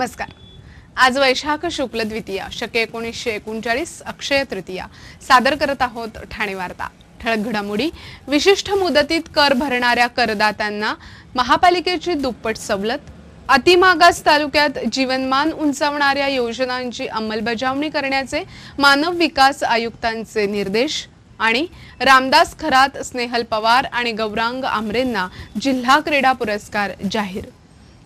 नमस्कार. आज वैशाख शुक्ल द्वितीया शके एकोणीसशे एकोणचाळीस अक्षय तृतीया. सादर करत आहोत ठाणे वार्ता ठळक घडामोडी विशिष्ट मुदतीत कर भरणाऱ्या करदात्यांना महापालिकेची दुप्पट सवलत अतिमागास तालुक्यात जीवनमान उंचावणाऱ्या योजनांची अंमलबजावणी करण्याचे मानव विकास आयुक्तांचे निर्देश आणि रामदास खरात स्नेहल पवार आणि गौरांग आमरेंना जिल्हा क्रीडा पुरस्कार जाहीर.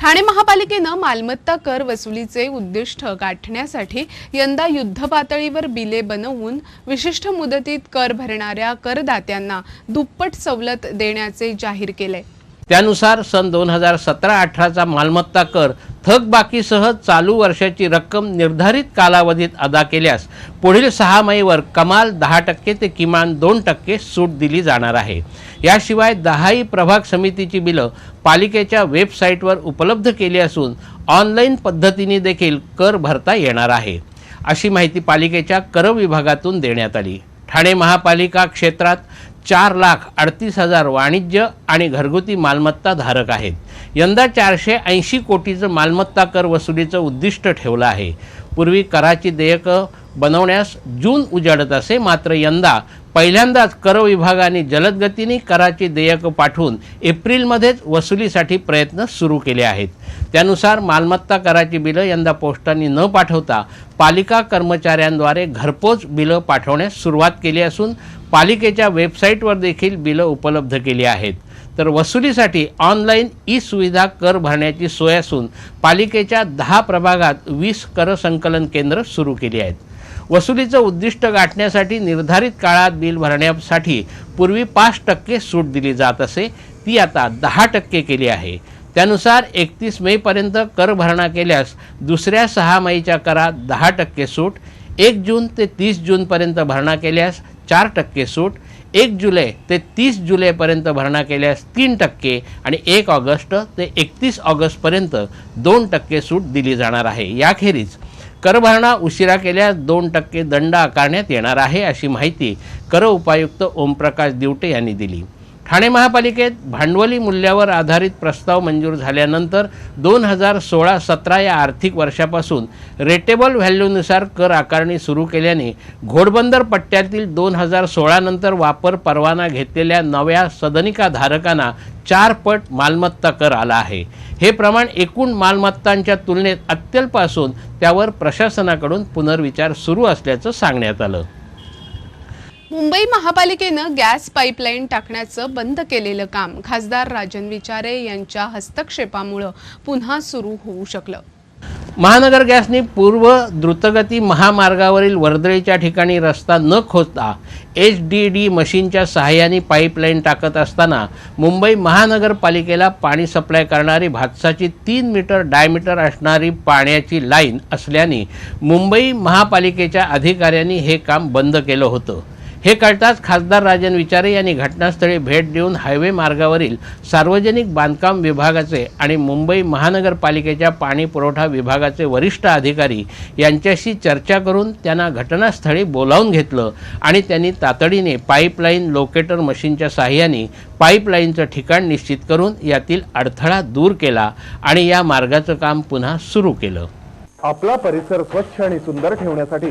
ठाणे महापालिकेनं मालमत्ता कर वसुलीचे उद्दिष्ट गाठण्यासाठी यंदा युद्ध पातळीवर बिले बनवून विशिष्ट मुदतीत कर भरणाऱ्या करदात्यांना दुप्पट सवलत देण्याचे जाहीर केले. त्यानुसार सन दोन हजार सतरा अठराचा मालमत्ता कर थकबाकीसह चालू वर्षाची रक्कम निर्धारित कालावधीत अदा केल्यास पुढील सहा महिवर कमाल दहा टक्के ते किमान दोन टक्के सूट दिली जाणार आहे. याशिवाय दहाही प्रभाग समितीची बिलं पालिकेच्या वेबसाईटवर उपलब्ध केली असून ऑनलाईन पद्धतीने देखील कर भरता येणार आहे. अशी माहिती पालिकेच्या कर विभागातून देण्यात आली. ठाणे महापालिका क्षेत्रात चार लाख अडतीस हजार वाणिज्य आणि घरगुती मालमत्ता धारक आहेत. यंदा चारशे ऐंशी कोटीचं मालमत्ता कर वसुलीचं उद्दिष्ट ठेवलं आहे. पूर्वी कराची देयकं बनवण्यास जून उजाडत असे मात्र यंदा पहिल्यांदाच कर विभागाने जलद गतीने कराची देयकं पाठवून एप्रिलमध्येच वसुलीसाठी प्रयत्न सुरू केले आहेत. त्यानुसार मालमत्ता कराची बिलं यंदा पोस्टांनी न पाठवता पालिका कर्मचाऱ्यांद्वारे घरपोच बिलं पाठवण्यास सुरुवात केली असून पालिकेच्या वेबसाईटवर देखील बिलं उपलब्ध केली आहेत. तर वसुलीसाठी ऑनलाईन ई सुविधा कर भरण्याची सोय असून पालिकेच्या दहा प्रभागात वीस कर संकलन केंद्र सुरू केली आहेत. वसुलीचं उद्दिष्ट गाठण्यासाठी निर्धारित काळात बिल भरण्यासाठी पूर्वी पाच टक्के सूट दिली जात असे ती आता दहा टक्के केली आहे. त्यानुसार एकतीस मेपर्यंत कर भरणा केल्यास दुसऱ्या सहा मेच्या करात दहा टक्के सूट एक जून ते तीस जूनपर्यंत भरणा केल्यास चार टक्के सूट एक जुलै ते तीस जुलैपर्यंत भरणा केल्यास तीन टक्के आणि एक ऑगस्ट ते एकतीस ऑगस्टपर्यंत दोन टक्के सूट दिली जाणार आहे. याखेरीज कर भरणा उशिरा केल्यास दोन टक्के दंड आकारण्यात येणार आहे अशी माहिती कर उपायुक्त ओमप्रकाश दिवटे यांनी दिली. ठाणे महापालिकेत भांडवली मूल्यावर आधारित प्रस्ताव मंजूर झाल्यानंतर दोन हजार सोळा सतरा या आर्थिक वर्षापासून रेटेबल व्हॅल्यूनुसार कर आकारणी सुरू केल्याने घोडबंदर पट्ट्यातील दोन हजार सोळानंतर वापर परवाना घेतलेल्या नव्या सदनिका धारकांना चार पट मालमत्ता कर आला आहे. हे प्रमाण एकूण मालमत्तांच्या तुलनेत अत्यल्प असून त्यावर प्रशासनाकडून पुनर्विचार सुरू असल्याचं सांगण्यात आलं. मुंबई महापालिकेनं गॅस पाईपलाईन टाकण्याचं बंद केलेलं काम खासदार राजन विचारे यांच्या हस्तक्षेपामुळं पुन्हा सुरू होऊ शकलं. महानगर गॅसने पूर्व द्रुतगती महामार्गावरील वर्दळीच्या ठिकाणी रस्ता न खोदता एच डी डी मशीनच्या सहाय्याने पाईपलाईन टाकत असताना मुंबई महानगरपालिकेला पाणी सप्लाय करणारी भातसाची तीन मीटर डायमीटर असणारी पाण्याची लाईन असल्याने मुंबई महापालिकेच्या अधिकाऱ्यांनी हे काम बंद केलं होतं. हे कळताच खासदार राजन विचारे यांनी घटनास्थळी भेट देऊन हायवे मार्गावरील सार्वजनिक बांधकाम विभागाचे आणि मुंबई महानगरपालिकेच्या पाणी पुरवठा विभागाचे वरिष्ठ अधिकारी यांच्याशी चर्चा करून त्यांना घटनास्थळी बोलावून घेतलं आणि त्यांनी तातडीने पाईपलाईन लोकेटर मशीनच्या साहाय्याने पाईपलाईनचं ठिकाण निश्चित करून यातील अडथळा दूर केला आणि या मार्गाचं काम पुन्हा सुरू केलं. आपला परिसर स्वच्छ आणि सुंदर ठेवण्यासाठी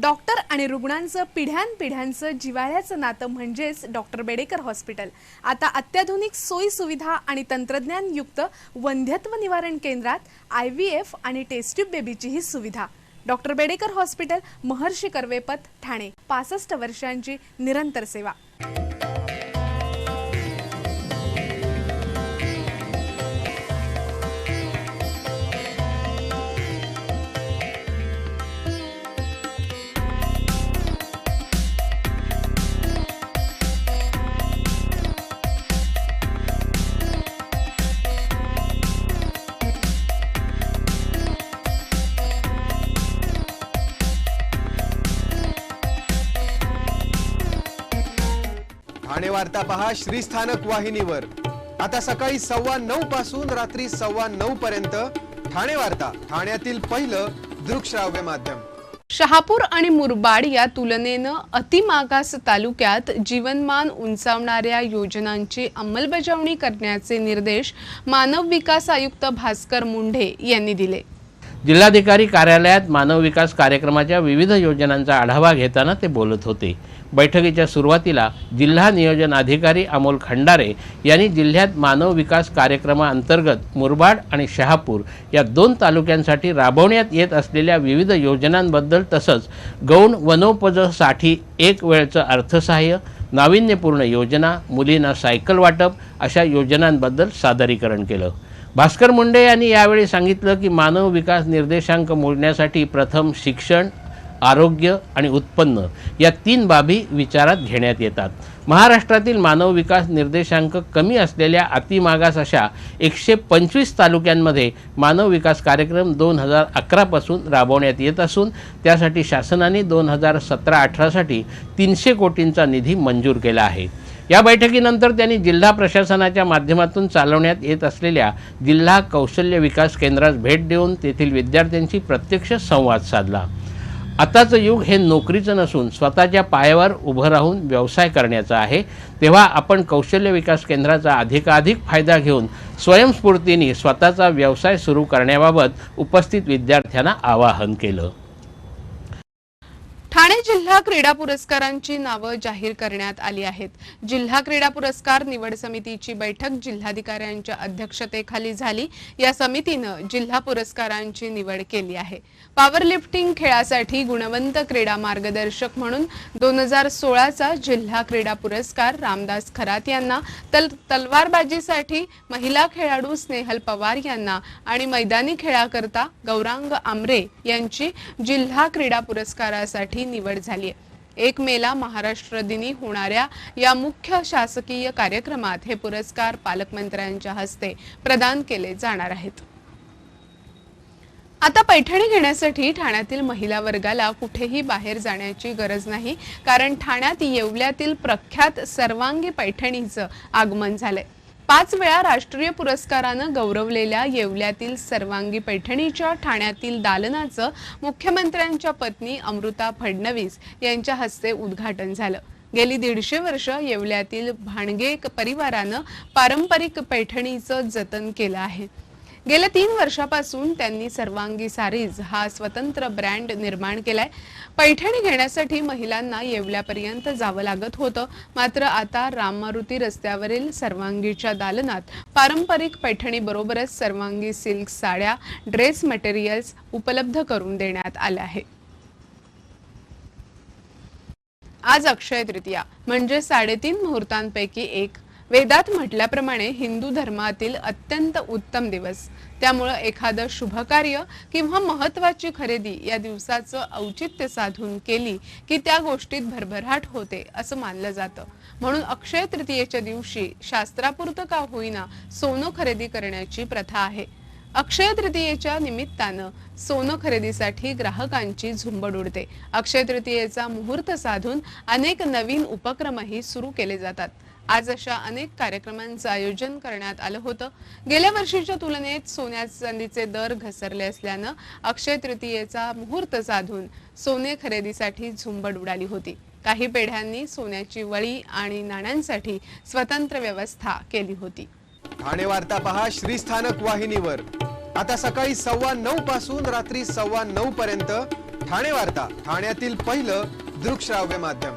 डॉक्टर आणि रुग्णांचं पिढ्यानपिढ्यांचं जिव्हाळ्याचं नातं म्हणजेच डॉक्टर बेडेकर हॉस्पिटल. आता अत्याधुनिक सोयी सुविधा आणि तंत्रज्ञानयुक्त वंध्यत्व निवारण केंद्रात आय व्ही एफ आणि टेस्ट्यूब बेबीचीही सुविधा. डॉक्टर बेडेकर हॉस्पिटल महर्षी कर्वेपत ठाणे. पासष्ट वर्षांची निरंतर सेवा. वार्ता पहा श्रीस्थानक वाहिनीवर. आता सकाळी सव्वा नऊ पासून रात्री सव्वा नऊ पर्यंत ठाणे वार्ता ठाण्यातील पहिलं दृकश्राव्य माध्यम. शहापूर आणि मुरबाड या तुलनेनं अतिमागास तालुक्यात जीवनमान उंचावणाऱ्या योजनांची अंमलबजावणी करण्याचे निर्देश मानव विकास आयुक्त भास्कर मुंढे यांनी दिले. जिल्हाधिकारी कार्यालयात मानव विकास कार्यक्रमाच्या विविध योजनांचा आढावा घेताना ते बोलत होते. बैठकीच्या सुरुवातीला जिल्हा नियोजन अधिकारी अमोल खंडारे यांनी जिल्ह्यात मानव विकास कार्यक्रमाअंतर्गत मुरबाड आणि शहापूर या दोन तालुक्यांसाठी राबवण्यात येत असलेल्या विविध योजनांबद्दल तसंच गौण वनोपजसाठी एक वेळचं अर्थसहाय्य नाविन्यपूर्ण योजना मुलींना सायकल वाटप अशा योजनांबद्दल सादरीकरण केलं. भास्कर मुंडे यांनी यावेळी सांगितलं की मानव विकास निर्देशांक मोजण्यासाठी प्रथम शिक्षण आरोग्य आणि उत्पन्न या तीन बाबी विचारात घेण्यात येतात. महाराष्ट्रातील मानव विकास निर्देशांक कमी असलेल्या अतिमागास अशा एकशे पंचवीस तालुक्यांमध्ये मानव विकास कार्यक्रम दोन हजार अकरापासून राबवण्यात येत असून त्यासाठी शासनाने दोन हजार सतरा अठरासाठी तीनशे कोटींचा निधी मंजूर केला आहे. या बैठकीनंतर त्यांनी जिल्हा प्रशासनाच्या माध्यमातून चालवण्यात येत असलेल्या जिल्हा कौशल्य विकास केंद्रास भेट देऊन तेथील विद्यार्थ्यांशी प्रत्यक्ष संवाद साधला. आताचं युग हे नोकरीचं नसून स्वतःच्या पायावर उभं राहून व्यवसाय करण्याचा आहे. तेव्हा आपण कौशल्य विकास केंद्राचा अधिकाधिक फायदा घेऊन स्वयंस्फूर्तीने स्वतःचा व्यवसाय सुरू करण्याबाबत उपस्थित विद्यार्थ्यांना आवाहन केलं. ठाणे जिल्हा क्रीडा पुरस्कारांची नावं जाहीर करण्यात आली आहेत. जिल्हा क्रीडा पुरस्कार निवड समितीची बैठक जिल्हाधिकाऱ्यांच्या अध्यक्षतेखाली झाली. या समितीनं जिल्हा पुरस्कारांची निवड केली आहे. पॉवर लिफ्टिंग खेळासाठी गुणवंत क्रीडा मार्गदर्शक म्हणून दोन हजार सोळाचा जिल्हा क्रीडा पुरस्कार रामदास खरात यांना तर तलवारबाजीसाठी महिला खेळाडू स्नेहल पवार यांना आणि मैदानी खेळाकरता गौरांग आमरे यांची जिल्हा क्रीडा पुरस्कारासाठी निवड झाली आहे. एक मेला महाराष्ट्र दिनी होणाऱ्या या मुख्य शासकीय कार्यक्रमात हे पुरस्कार पालकमंत्र्यांच्या हस्ते प्रदान केले जाणार आहेत. आता पैठणी घेण्यासाठी ठाण्यातील महिला वर्गाला कुठेही बाहेर जाण्याची गरज नाही कारण ठाण्यात येवल्यातील प्रख्यात सर्वांगी पैठणीचं आगमन झालंय. पाच वेळा राष्ट्रीय पुरस्कारानं गौरवलेल्या येवल्यातील सर्वांगी पैठणीच्या ठाण्यातील दालनाचं मुख्यमंत्र्यांच्या पत्नी अमृता फडणवीस यांच्या हस्ते उद्घाटन झालं. गेली दीडशे वर्ष येवल्यातील भाणगे परिवारानं पारंपरिक पैठणीचं जतन केलं आहे. गेल्या तीन वर्षापासून त्यांनी सर्वांगी सारीज हा स्वतंत्र ब्रँड निर्माण केलाय. पैठणी घेण्यासाठी महिलांना येवल्यापर्यंत जावं लागत होतं. मात्र आता राममारुती रस्त्यावरील सर्वांगीच्या दालनात पारंपरिक पैठणी बरोबरच सर्वांगी सिल्क साड्या ड्रेस मटेरियल्स उपलब्ध करून देण्यात आल्या आहे आज अक्षय तृतीया म्हणजे साडेतीन मुहूर्तांपैकी एक. वेदात म्हटल्याप्रमाणे हिंदू धर्मातील अत्यंत उत्तम दिवस. त्यामुळं एखादं शुभकार्य किंवा महत्वाची खरेदी या दिवसाचं औचित्य साधून केली की त्या गोष्टीत भरभराट होते असं मानलं जातं. म्हणून अक्षय तृतीयेच्या दिवशी शास्त्रापुरतं का होईना सोनं खरेदी करण्याची प्रथा आहे. अक्षय तृतीयेच्या निमित्तानं सोनं खरेदीसाठी ग्राहकांची झुंबड उडते. अक्षय तृतीयेचा मुहूर्त साधून अनेक नवीन उपक्रमही सुरू केले जातात. आज अशा अनेक कार्यक्रमांचं आयोजन करण्यात आलं होतं. गेल्या वर्षीच्या तुलनेत सोन्या चांदीचे दर घसरले असल्यानं अक्षय तृतीयेचा मुहूर्त साधून सोने खरेदीसाठी झुंबड उडाली होती. काही पेढ्यांनी सोन्याची वळी आणि नाण्यांसाठी स्वतंत्र व्यवस्था केली होती. ठाणे वार्ता पहा श्रीस्थानक वाहिनीवर. आता सकाळी सव्वा नऊ पासून रात्री सव्वा नऊ पर्यंत ठाणे वार्ता ठाण्यातील पहिलं दृकश्राव्य माध्यम.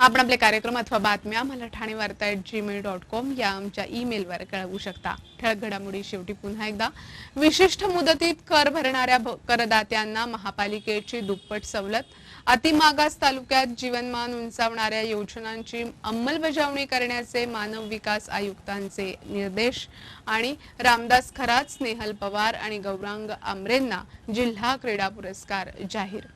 आपण आपले कार्यक्रम अथवा बातम्या मला ठाणे वार्ता ॲट जीमेल डॉट कॉम या आमच्या ईमेलवर कळवू शकता. ठळक घडामोडी शेवटी पुन्हा एकदा. विशिष्ट मुदतीत कर भरणाऱ्या करदात्यांना महापालिकेची दुप्पट सवलत. अतिमागास तालुक्यात जीवनमान उंचावणाऱ्या योजनांची अंमलबजावणी करण्याचे मानव विकास आयुक्तांचे निर्देश आणि रामदास खरात स्नेहल पवार आणि गौरांग आमरेंना जिल्हा क्रीडा पुरस्कार जाहीर.